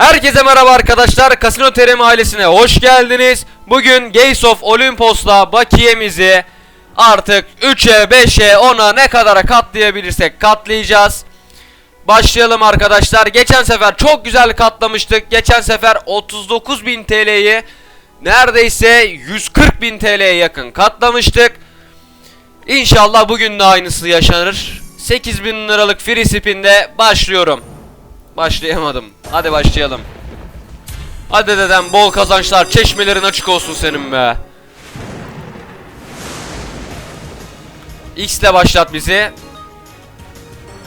Herkese merhaba arkadaşlar. Kasino Terim ailesine hoş geldiniz. Bugün Gates of Olympus'la bakiyemizi artık 3'e, 5'e, 10'a ne kadara katlayabilirsek katlayacağız. Başlayalım arkadaşlar. Geçen sefer çok güzel katlamıştık. Geçen sefer 39.000 TL'yi neredeyse 140.000 TL'ye yakın katlamıştık. İnşallah bugün de aynısı yaşanır. 8000 liralık free spin'de başlıyorum. Başlayamadım. Hadi başlayalım. Hadi dedem bol kazançlar. Çeşmelerin açık olsun senin be. X ile başlat bizi.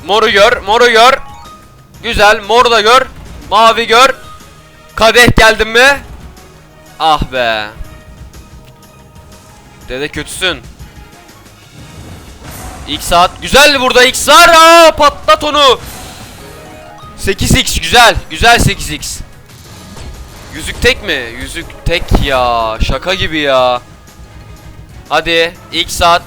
Moru gör, moru gör. Güzel, mor da gör. Mavi gör. Kadeh geldin mi? Ah be. Dede kötüsün. X saat. Güzel burada X var. Aa, patlat onu. 8x güzel. Güzel 8x. Yüzük tek mi? Yüzük tek ya. Şaka gibi ya. Hadi X saat.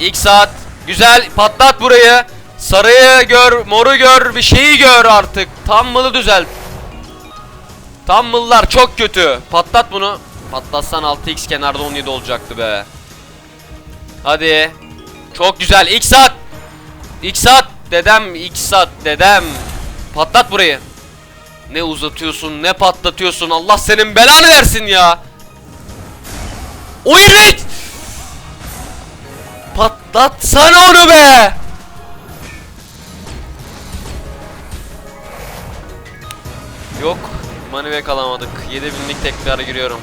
X saat. Güzel patlat burayı. Sarıyı gör, moru gör, bir şeyi gör artık. Tam mılı düzelt. Tam mıllar çok kötü. Patlat bunu. Patlatsan 6x kenarda 17 olacaktı be. Hadi. Çok güzel. X saat. X saat. Dedem X saat dedem. Patlat burayı. Ne uzatıyorsun, ne patlatıyorsun. Allah senin belanı versin ya. O evet. Patlatsana onu be. Yok. Manivek alamadık. 7000'lik tekrar giriyorum.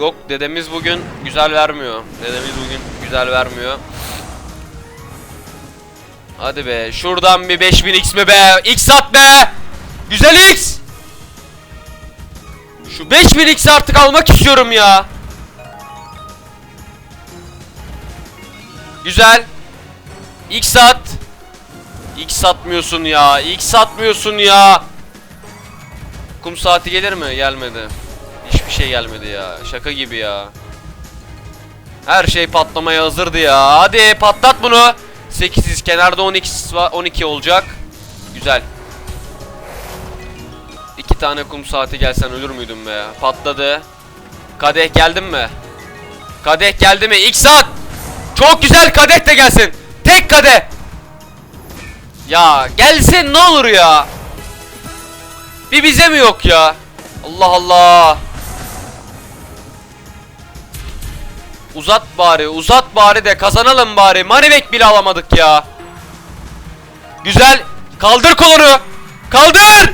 Yok dedemiz bugün güzel vermiyor. Dedemiz bugün güzel vermiyor. Hadi be. Şuradan bir 5000x mi be? X at be. Güzel x. Şu 5000x artık almak istiyorum ya. Güzel. X at. X atmıyorsun ya. X atmıyorsun ya. Kum saati gelir mi? Gelmedi. Hiçbir şey gelmedi ya. Şaka gibi ya. Her şey patlamaya hazırdı ya. Hadi patlat bunu. 8'iz kenarda 12 va- 12 olacak. Güzel. İki tane kum saati gelsen ölür müydün be? Patladı. Kadeh geldin mi? Kadeh geldi mi? İlk saat. Çok güzel kadeh de gelsin. Tek kadeh. Ya gelsin ne olur ya. Bir bize mi yok ya? Allah Allah. Uzat bari, uzat bari de kazanalım bari. Manivek bile alamadık ya. Güzel. Kaldır kolunu. Kaldır.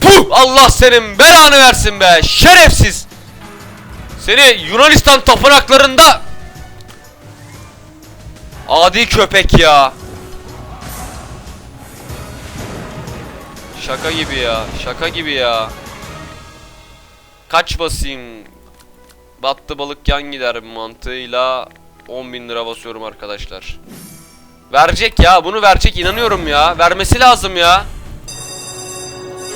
Puh! Allah senin belanı versin be. Şerefsiz. Seni Yunanistan tapınaklarında Adi köpek ya. Şaka gibi ya. Şaka gibi ya. Kaç basayım? Battı balık yan gider mantığıyla 10.000 lira basıyorum arkadaşlar. Verecek ya. Bunu verecek inanıyorum ya. Vermesi lazım ya.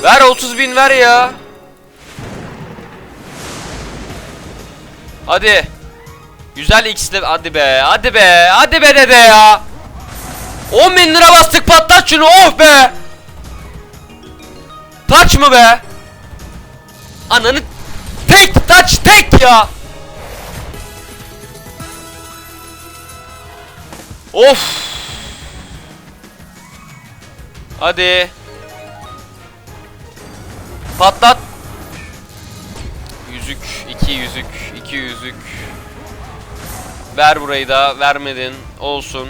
Ver 30 bin ver ya. Hadi. Güzel x'le hadi be. Hadi be. Hadi be dede ya. 10 bin lira bastık patlat şunu. Oh be. Taç mı be? Ananı tek taç tek ya. Of. Hadi. Patlat. Yüzük, iki yüzük, iki yüzük. Ver burayı da, vermedin. Olsun.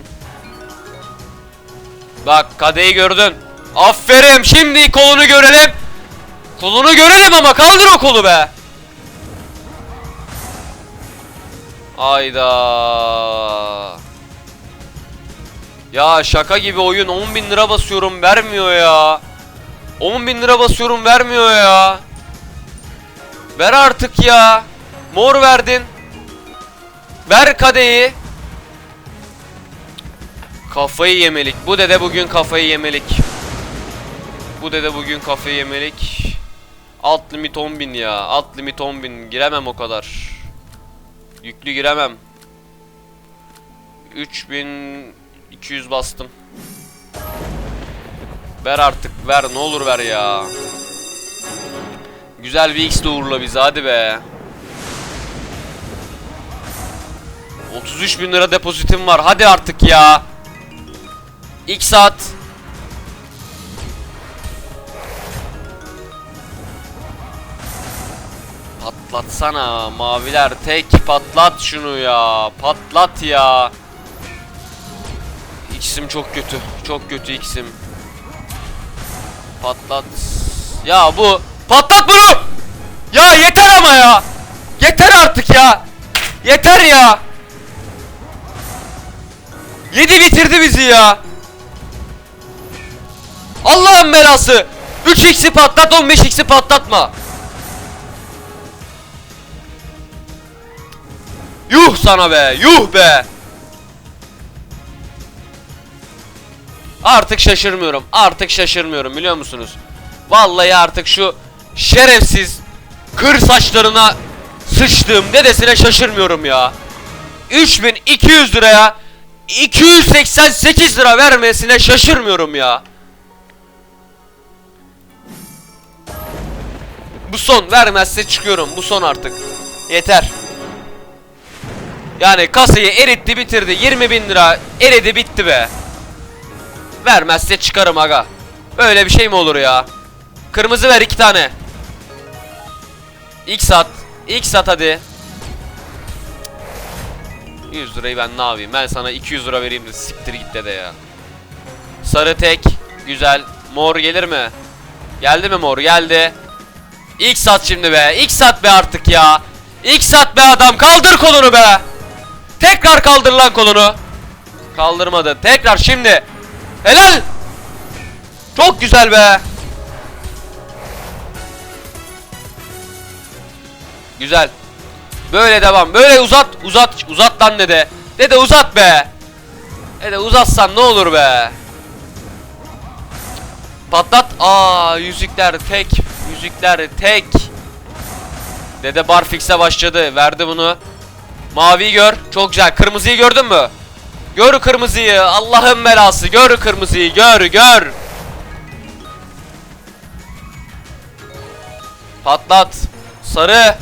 Bak kadeyi gördün. Aferin. Şimdi kolunu görelim. Kolunu görelim ama kaldır o kolu be. Ayda. Ya şaka gibi oyun 10 bin lira basıyorum vermiyor ya. 10 bin lira basıyorum vermiyor ya. Ver artık ya. Mor verdin. Ver kadeyi. Kafayı yemelik. Bu dede bugün kafayı yemelik. Bu dede bugün kafayı yemelik. Alt limit 10.000 ya. Alt limit 10.000. Giremem o kadar. Yüklü giremem. 3200 bastım. Ver artık ver ne olur ver ya. Güzel bir X de uğurla bizi hadi be. 33 bin lira depozitim var hadi artık ya. X at. Patlatsana. Maviler tek patlat şunu ya. Patlat ya. X'im çok kötü. Çok kötü X'im Patlat. Ya bu patlat bunu! Ya yeter ama ya. Yeter artık ya. Yeter ya. Yedi bitirdi bizi ya. Allah'ın belası. 3x'i patlat 15x'i patlatma Yuh sana be, yuh be. Artık şaşırmıyorum. Artık şaşırmıyorum biliyor musunuz? Vallahi artık şu şerefsiz kır saçlarına sıçtığım dedesine şaşırmıyorum ya. 3200 liraya 288 lira vermesine şaşırmıyorum ya. Bu son vermezse çıkıyorum. Bu son artık. Yeter. Yani kasayı eritti bitirdi. 20 bin lira eridi bitti be. Vermezse çıkarım aga. Böyle bir şey mi olur ya? Kırmızı ver iki tane. X at X at hadi. 100 lirayı ben ne yapayım? Ben sana 200 lira vereyim de siktir git de ya. Sarı tek. Güzel. Mor gelir mi? Geldi mi mor? Geldi. X at şimdi be. X at be artık ya. X at be adam. Kaldır kolunu be Tekrar kaldır lan kolunu. Kaldırmadı. Tekrar şimdi. Helal. Çok güzel be. Güzel. Böyle devam. Böyle uzat. Uzat. Uzat lan dede. Dede uzat be. Dede uzatsan ne olur be. Patlat. Aa yüzükler tek. Yüzükler tek. Dede barfix'e başladı. Verdi bunu. Maviyi gör. Çok güzel. Kırmızıyı gördün mü? Gör kırmızıyı. Allah'ın belası. Gör kırmızıyı. Gör, gör. Patlat. Sarı.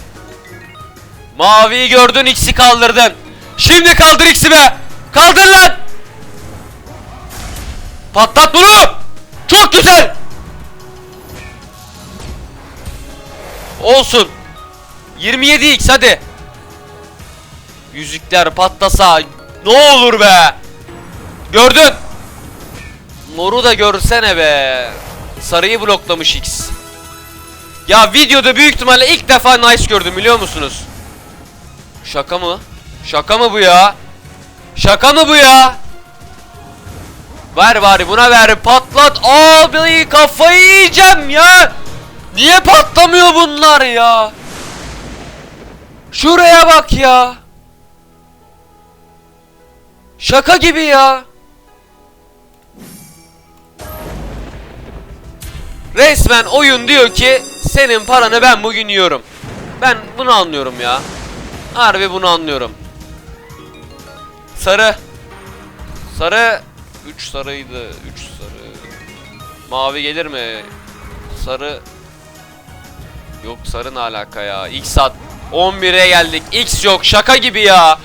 Maviyi gördün, X'i kaldırdın. Şimdi kaldır X'i be. Kaldır lan. Patlat bunu. Çok güzel. Olsun. 27x hadi. Yüzükler patlasa ne olur be. Gördün. Moru da görsene be. Sarıyı bloklamış X. Ya videoda büyük ihtimalle ilk defa nice gördüm biliyor musunuz? Şaka mı? Şaka mı bu ya? Şaka mı bu ya? Ver bari buna ver patlat abi kafayı yiyeceğim ya Niye patlamıyor bunlar ya Şuraya bak ya Şaka gibi ya. Resmen oyun diyor ki senin paranı ben bugün yiyorum. Ben bunu anlıyorum ya. Harbi bunu anlıyorum. Sarı. Sarı. 3 sarıydı. 3 sarı. Mavi gelir mi? Sarı. Yok sarı ne alaka ya? X at. 11'e geldik. X yok. Şaka gibi ya.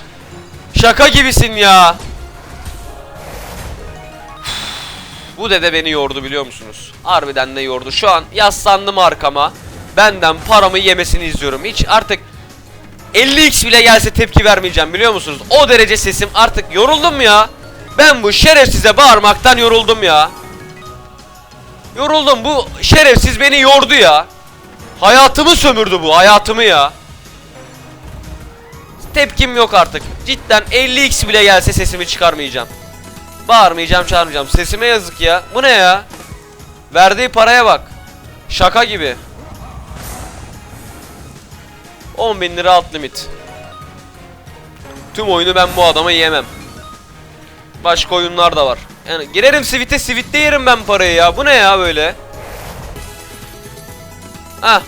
Şaka gibisin ya. Bu dede beni yordu biliyor musunuz? Harbiden de yordu. Şu an yaslandım arkama. Benden paramı yemesini izliyorum. Hiç artık 50x bile gelse tepki vermeyeceğim biliyor musunuz? O derece sesim artık yoruldum ya. Ben bu şerefsize bağırmaktan yoruldum ya. Yoruldum bu şerefsiz beni yordu ya. Hayatımı sömürdü bu hayatımı ya. Tepkim yok artık. Cidden 50x bile gelse sesimi çıkarmayacağım. Bağırmayacağım çağırmayacağım. Sesime yazık ya. Bu ne ya? Verdiği paraya bak. Şaka gibi. 10 bin lira alt limit. Tüm oyunu ben bu adama yiyemem. Başka oyunlar da var. Yani girerim Sivit'e Sivit'te yerim ben parayı ya. Bu ne ya böyle? Ah.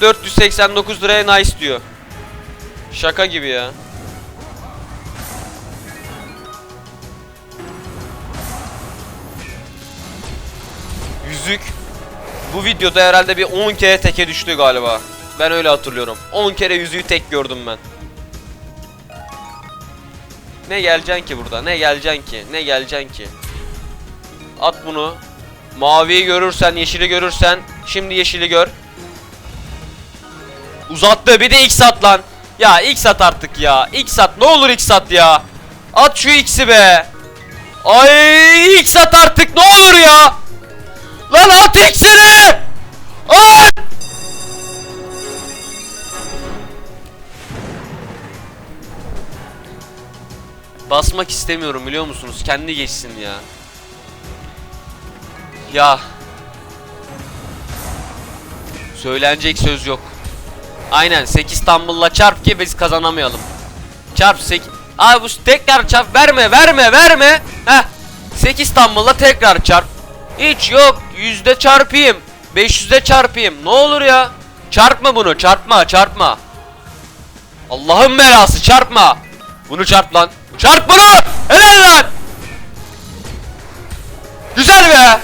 489 liraya nice diyor. Şaka gibi ya. Yüzük bu videoda herhalde bir 10 kere teke düştü galiba. Ben öyle hatırlıyorum. 10 kere yüzüğü tek gördüm ben. Ne geleceksin ki burada? Ne geleceksin ki? Ne geleceksin ki? At bunu. Maviyi görürsen, yeşili görürsen. Şimdi yeşili gör. Uzattı. Bir de X at lan. Ya X at artık ya. X at. Ne olur X at ya. At şu X'i be. Ay X at artık. Ne olur ya. Lan at X'ini. At. Basmak istemiyorum biliyor musunuz? Kendi geçsin ya. Ya. Söylenecek söz yok. Aynen 8 tumble çarp ki biz kazanamayalım. Çarp 8. Abi bu tekrar çarp verme verme verme. Heh. 8 tumble tekrar çarp. Hiç yok. Yüzde çarpayım. 500'de çarpayım. Ne olur ya. Çarpma bunu. Çarpma çarpma. Allah'ın belası çarpma. Bunu çarp lan. Çarp bunu. Helal lan. Güzel be.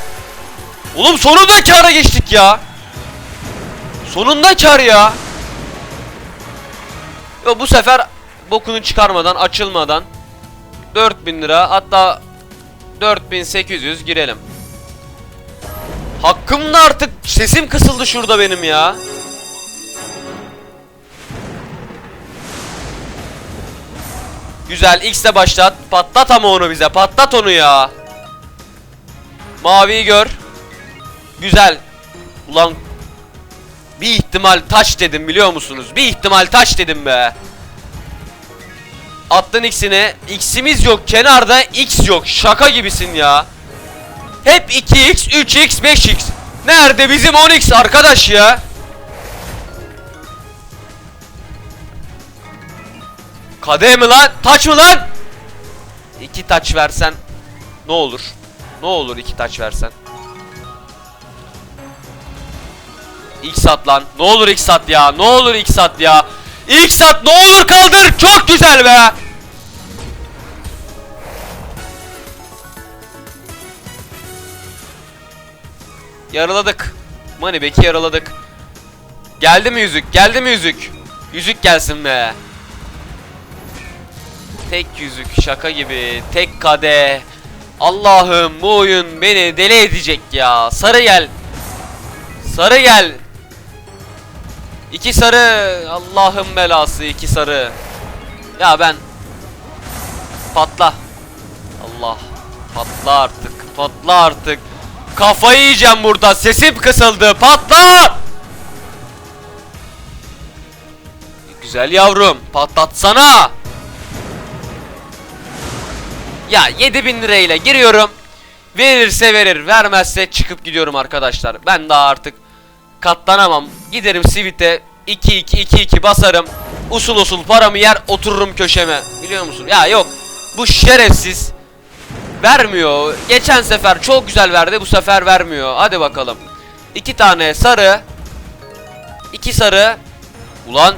Oğlum sonunda kâra geçtik ya. Sonunda kar ya. Yo bu sefer bokunu çıkarmadan, açılmadan 4000 lira hatta 4800 girelim. Hakkımda artık sesim kısıldı şurada benim ya. Güzel X'le başlat. Patlat ama onu bize. Patlat onu ya. Maviyi gör. Güzel. Ulan bir ihtimal taş dedim biliyor musunuz? Bir ihtimal taş dedim be. Attın X'ini. X'imiz yok. Kenarda X yok. Şaka gibisin ya. Hep 2X, 3X, 5X. Nerede bizim 10X arkadaş ya? Kadeh mi lan? Taç mı lan? İki taç versen ne olur? Ne olur iki taç versen? X at lan. Ne olur X at ya. Ne olur X at ya. X at ne olur kaldır. Çok güzel be. Yaraladık. Moneyback'i yaraladık. Geldi mi yüzük? Geldi mi yüzük? Yüzük gelsin be. Tek yüzük şaka gibi. Tek kade. Allah'ım bu oyun beni deli edecek ya. Sarı gel. Sarı gel. İki sarı. Allah'ım belası iki sarı. Ya ben patla. Allah. Patla artık. Patla artık. Kafayı yiyeceğim burada. Sesim kısıldı. Patla. Güzel yavrum. Patlatsana. Ya 7000 lirayla giriyorum. Verirse verir, vermezse çıkıp gidiyorum arkadaşlar. Ben daha artık katlanamam. Giderim Sivit'e 2-2-2-2 basarım. Usul usul paramı yer otururum köşeme. Biliyor musun? Ya yok. Bu şerefsiz vermiyor. Geçen sefer çok güzel verdi. Bu sefer vermiyor. Hadi bakalım. İki tane sarı. iki sarı. Ulan.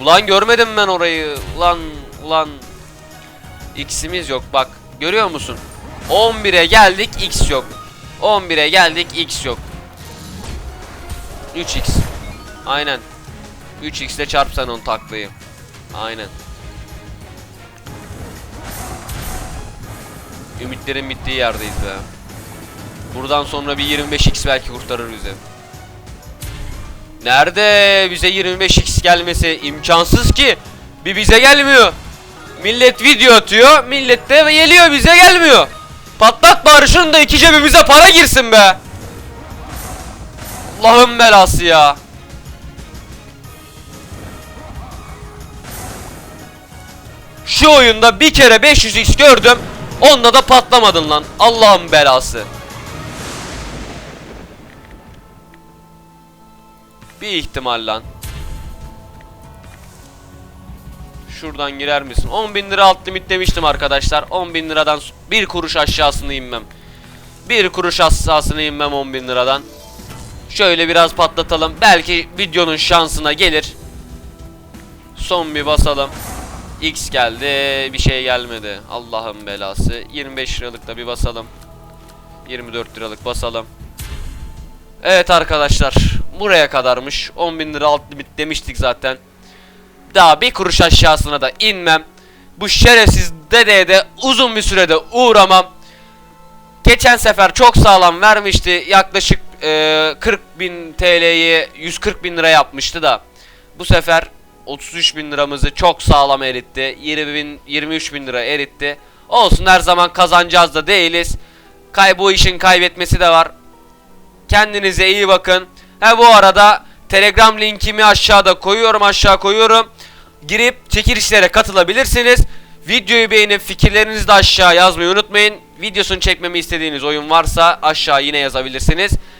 Ulan görmedim ben orayı. Ulan. Ulan. X'imiz yok bak. Görüyor musun? 11'e geldik X yok. 11'e geldik X yok. 3X. Aynen. 3X ile çarpsan onu taklayı. Aynen. Ümitlerin bittiği yerdeyiz be. Buradan sonra bir 25x belki kurtarır bizi. Nerede bize 25x gelmesi imkansız ki. Bir bize gelmiyor. Millet video atıyor. Millet de geliyor bize gelmiyor. Patlat barışın da iki cebimize para girsin be. Allah'ın belası ya. Şu oyunda bir kere 500x gördüm. Onda da patlamadın lan. Allah'ın belası. Bir ihtimal lan. Şuradan girer misin? 10 bin lira alt limit demiştim arkadaşlar. 10 bin liradan bir kuruş aşağısını inmem. Bir kuruş aşağısını inmem 10 bin liradan. Şöyle biraz patlatalım. Belki videonun şansına gelir. Son bir basalım. X geldi. Bir şey gelmedi. Allah'ın belası. 25 liralık da bir basalım. 24 liralık basalım. Evet arkadaşlar buraya kadarmış 10.000 lira alt limit demiştik zaten Daha bir kuruş aşağısına da inmem Bu şerefsiz dedeye de uzun bir sürede uğramam Geçen sefer çok sağlam vermişti yaklaşık e, 40 bin TL'yi 140 bin lira yapmıştı da Bu sefer 33 bin liramızı çok sağlam eritti 20 bin 23 bin lira eritti Olsun her zaman kazanacağız da değiliz Kay bu işin kaybetmesi de var Kendinize iyi bakın. Ha bu arada Telegram linkimi aşağıda koyuyorum aşağı koyuyorum. Girip çekilişlere katılabilirsiniz. Videoyu beğenip fikirlerinizi de aşağı yazmayı unutmayın. Videosunu çekmemi istediğiniz oyun varsa aşağı yine yazabilirsiniz.